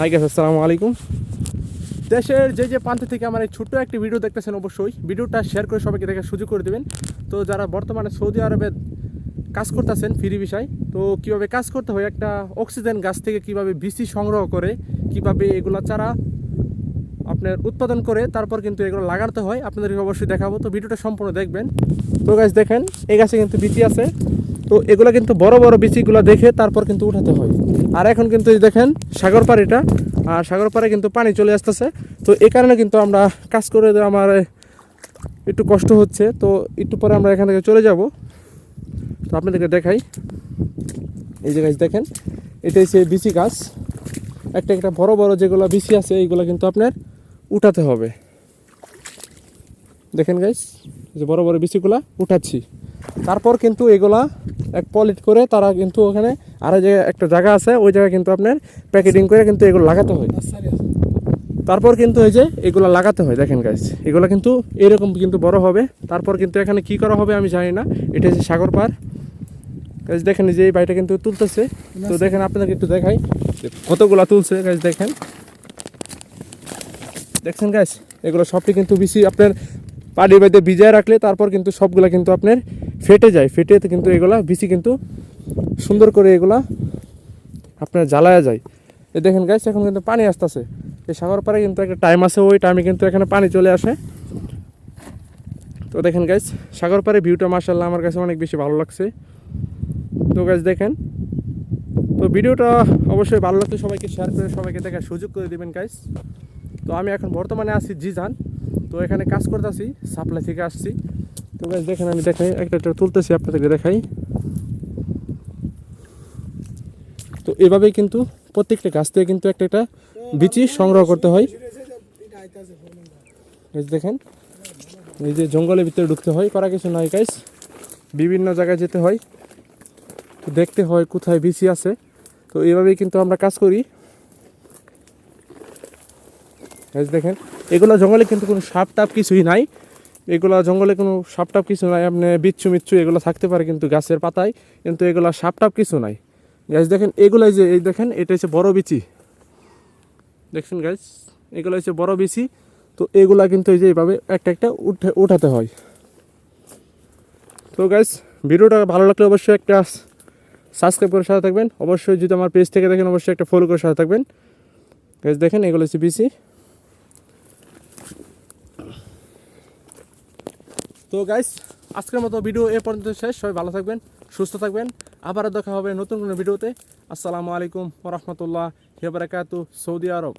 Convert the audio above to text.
High gas আসসালামু আলাইকুম। দেশের যে যে প্রান্ত থেকে আমার এই ছোট্ট একটি ভিডিও দেখতেছেন অবশ্যই ভিডিওটা শেয়ার করে সবাইকে দেখার সুযোগ করে দেবেন। তো যারা বর্তমানে সৌদি আরবে কাজ করতেছেন ফ্রি বিষয়, তো কীভাবে কাজ করতে হয়, একটা অক্সিজেন গাছ থেকে কীভাবে বিসি সংগ্রহ করে, কীভাবে এগুলো চারা আপনার উৎপাদন করে, তারপর কিন্তু এগুলো লাগাতে হয়, আপনাদেরকে অবশ্যই দেখাবো। তো ভিডিওটা সম্পূর্ণ দেখবেন। তো গাছ দেখেন, এই গাছে কিন্তু বিচি আছে। তো এগুলো কিন্তু বড় বড় বিচিগুলো দেখে তারপর কিন্তু উঠাতে হয়। আর এখন কিন্তু এই দেখেন, সাগর পাড়িটা আর সাগর পাড়ে কিন্তু পানি চলে আসতেছে। তো এই কারণে কিন্তু আমরা কাজ করে আমার একটু কষ্ট হচ্ছে। তো একটু পরে আমরা এখান থেকে চলে যাব। তো আপনাদেরকে দেখাই। এই যে গাছ দেখেন এটা হচ্ছে বিচি গাছ। একটা একটা বড় বড় যেগুলো বিচি আছে, এইগুলো কিন্তু আপনার উঠাতে হবে। দেখেন গাইস যে বড় বড় বিচিগুলা উঠাচ্ছি। তারপর কিন্তু এগুলা এক পলিট করে তারা কিন্তু ওখানে আর যে একটা জায়গা আছে, ওই জায়গায় কিন্তু আপনার প্যাকেটিং করে কিন্তু এগুলো লাগাতে হয়। তারপর কিন্তু এই যে এগুলো লাগাতে হয়, দেখেন গাছ এগুলো কিন্তু এরকম কিন্তু বড় হবে। তারপর কিন্তু এখানে কি করা হবে আমি জানি না, এটা হচ্ছে সাগর পার গাছ দেখেন যে এই বাড়িটা কিন্তু তুলতেছে। তো দেখেন আপনাদেরকে একটু দেখাই কতগুলা তুলছে গাছ দেখেন। দেখছেন গাছ এগুলো সবটি কিন্তু বেশি আপনার পাড়ি বাইতে ভিজায় রাখলে তারপর কিন্তু সবগুলা কিন্তু আপনার ফেটে যায়, ফেটে কিন্তু এগুলা বেশি কিন্তু সুন্দর করে এগুলা আপনার জ্বালায়া যায়। এ দেখেন গাছ এখন কিন্তু পানি আসতেছে। এই সাগর পাড়ে কিন্তু একটা টাইম আছে, ওই টাইমে কিন্তু এখানে পানি চলে আসে। তো দেখেন গাছ সাগর পাড়ে ভিউটা মার্শাল্লাহ আমার কাছে অনেক বেশি ভালো লাগছে। তো গাছ দেখেন, তো ভিডিওটা অবশ্যই ভালো লাগলে সবাইকে শেয়ার করে, সবাইকে দেখার সুযোগ করে দেবেন গাইস তো আমি এখন বর্তমানে আছি জিজান। তো এখানে কাজ করতেছি সাপ্লাই থেকে আসছি। তো গাছ দেখেন, আমি দেখাই, একটা একটা তুলতেছি, আপনাদেরকে দেখাই। তো এভাবেই কিন্তু প্রত্যেকটা গাছ থেকে কিন্তু একটা একটা বিচি সংগ্রহ করতে হয়। দেখেন, এই যে জঙ্গলের ভিতরে ঢুকতে হয়, করা কিছু নয় গাইস বিভিন্ন জায়গায় যেতে হয়। তো দেখতে হয় কোথায় বিচি আছে। তো এইভাবেই কিন্তু আমরা কাজ করি। দেখেন, এগুলো জঙ্গলে কিন্তু কোনো সাপ টাপ কিছুই নাই। এগুলো জঙ্গলে কোনো সাপ টাপ কিছু নাই, আপনি বিচ্ছু মিচ্ছু এগুলো থাকতে পারে কিন্তু গাছের পাতায়, কিন্তু এগুলো সাপ টাপ কিছু নাই। গাছ দেখেন এগুলো যে, এই দেখেন, এটা হচ্ছে বড় বিচি। দেখছেন গাছ এগুলো হচ্ছে বড় বিচি। তো এগুলা কিন্তু এই যে এইভাবে একটা একটা উঠে, উঠাতে হয়। তো গাইস ভিডিওটা ভালো লাগলে অবশ্যই একটা সাবস্ক্রাইব করে সাথে থাকবেন। অবশ্যই যদি আমার পেজ থেকে দেখেন, অবশ্যই একটা ফলো করে সাথে থাকবেন। গাইস দেখেন, এগুলো হচ্ছে বিসি তো গাইস আজকের মতো ভিডিও এ পর্যন্ত শেষ। সবাই ভালো থাকবেন, সুস্থ থাকবেন। আবারও দেখা হবে নতুন কোনো ভিডিওতে আসসালামু আলাইকুম রহমতুল্লাহ হেবরাকাতু সৌদি আরব।